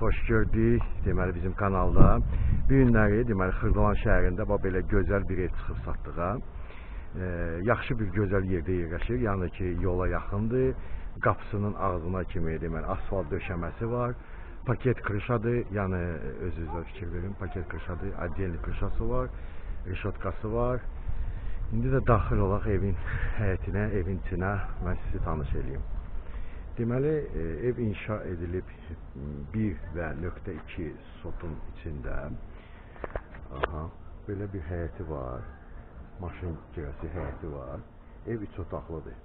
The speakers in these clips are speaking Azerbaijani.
xoş gördük. Deməli bizim kanalda bu günləri deməli Xırdalan şəhərində bax belə gözəl bir ev çıxıb satdığa. E, yaxşı bir gözəl yerdə yerləşir. Yəni ki, yola yaxındır. Qapısının ağzına kimi deməli asfalt döşəməsi var. Paket krışadır. Yəni öz-özünüzə fikir verin. Paket krışadır. Отдельный krışası var. Reşotkası var. İndi də daxil olaq evin həyətinə, evin içinə mən sizi tanış edeyim. Deməli, e, ev inşa edilib 1 və nöqtə 2 sotun içində. Aha, belə bir həyəti var. Maşın girəsi həyəti var. Ev üç otaqlıdır.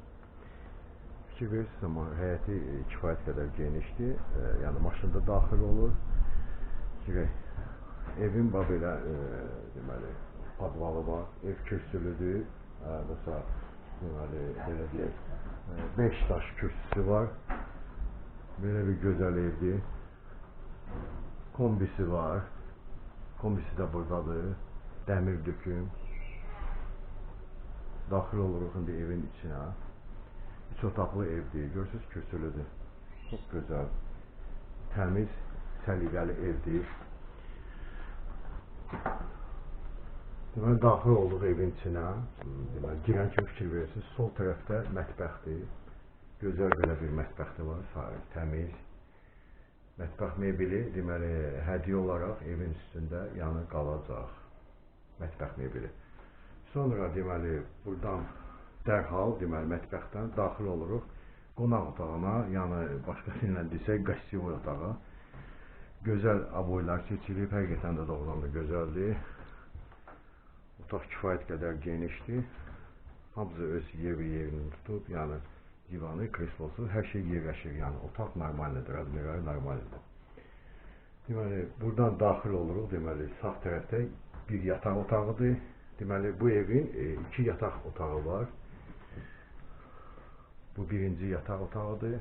Fikir verirsiniz amma həyəti kifayət qədər genişdir. E, yəni maşında daxil olur. Girək. Evin bax belə e, deməli podvalı var. Ev kürsülüdür. E, mesela deməli belə deyək 5 daş kürsüsü var. Böyle bir güzel evdir. Kombisi var. Kombisi de buradadır. Demir döküm. Daxil oluruq indi evin içinə. Üç otaqlı evdir. Görürsünüz kürsülüdür. Çox gözəl. Təmiz, səliqəli evdir. Deməli daxil olduq evin içinə. Deməli girən kimi fikir verirsiniz, sol tərəfdə mətbəxdir. Gözəl belə bir mətbəxi var, təmiz. Mətbəx mebeli deməli hədiyyə olaraq evin üstündə yanı qalacaq. Mətbəx mebeli. Sonra deməli buradan dərhal deməli mətbəxdən daxil oluruq qonaq otağına, yəni başqası ilə desək qastivor otağı. Gözəl aboylar seçilib, həqiqətən də doğrudan da gözəldir. Otaq kifayət qədər genişdir. Hamısı öz yeri yerini tutub, yəni divanı, kreslosu, hər şey yerləşir. Yəni otaq normaldir, razmerləri normaldir. Deməli, buradan daxil oluruq. Deməli, sağ tərəfdə bir yataq otağıdır. Deməli, bu evin e, iki yataq otağı var. Bu birinci yataq otağıdır.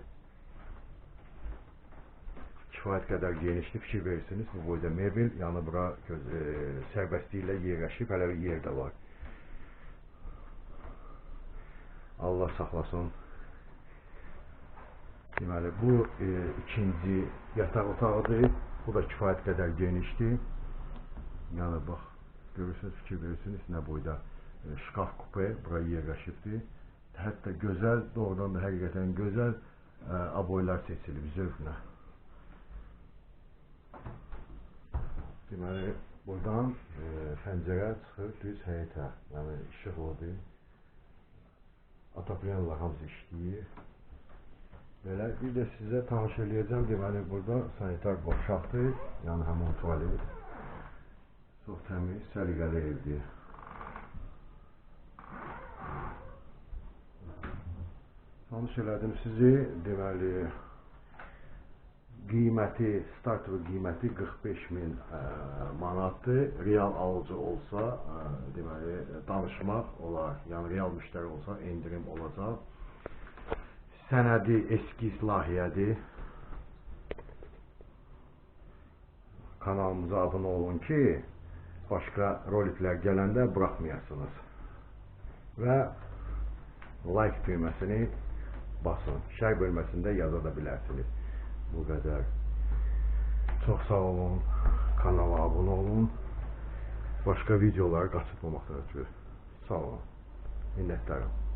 Kifayət qədər genişli fikir verirsiniz. Bu boyda mebel, yəni bura e, sərbəstliklə yerləşib, hələ bir yer də var. Allah saxlasın. Deməli, bu e, ikinci yataq otağıdır. Bu da kifayət qədər genişdir. Yəni, bax, görürsünüz, fikir verirsiniz, nə boyda e, şkaf kupe bura yerləşibdir. Hətta gözəl, doğrudan da həqiqətən gözəl e, aboylar seçilib zövqlə. Deməli, buradan e, pəncərə çıxır düz həyətə. Yəni işıq odur. Atoplenlər hamısı işləyir. Belə bir də sizə tanış eləyəcəm. Deməli, burada sanitar qovşaqdır. Yəni həmin tualet. Çox təmiz, səliqəli evdir. Tanış elədim sizi. Deməli, qiyməti, starter qiyməti 45 min ə, manatdır. Real alıcı olsa, ə, deməli, danışmaq olar. Yəni real müştəri olsa endirim olacaq. Sənədi eskiz layihədir. Kanalımıza abunə olun ki, başqa roliklər gələndə buraxmayasınız. Və like düyməsini basın. Şərh bölməsində yaza da bilərsiniz. Bu qədər. Çox sağ olun. Kanala abunə olun. Başqa videoları qaçırmamaqdan ötürü. Sağ olun. Minnətdarım.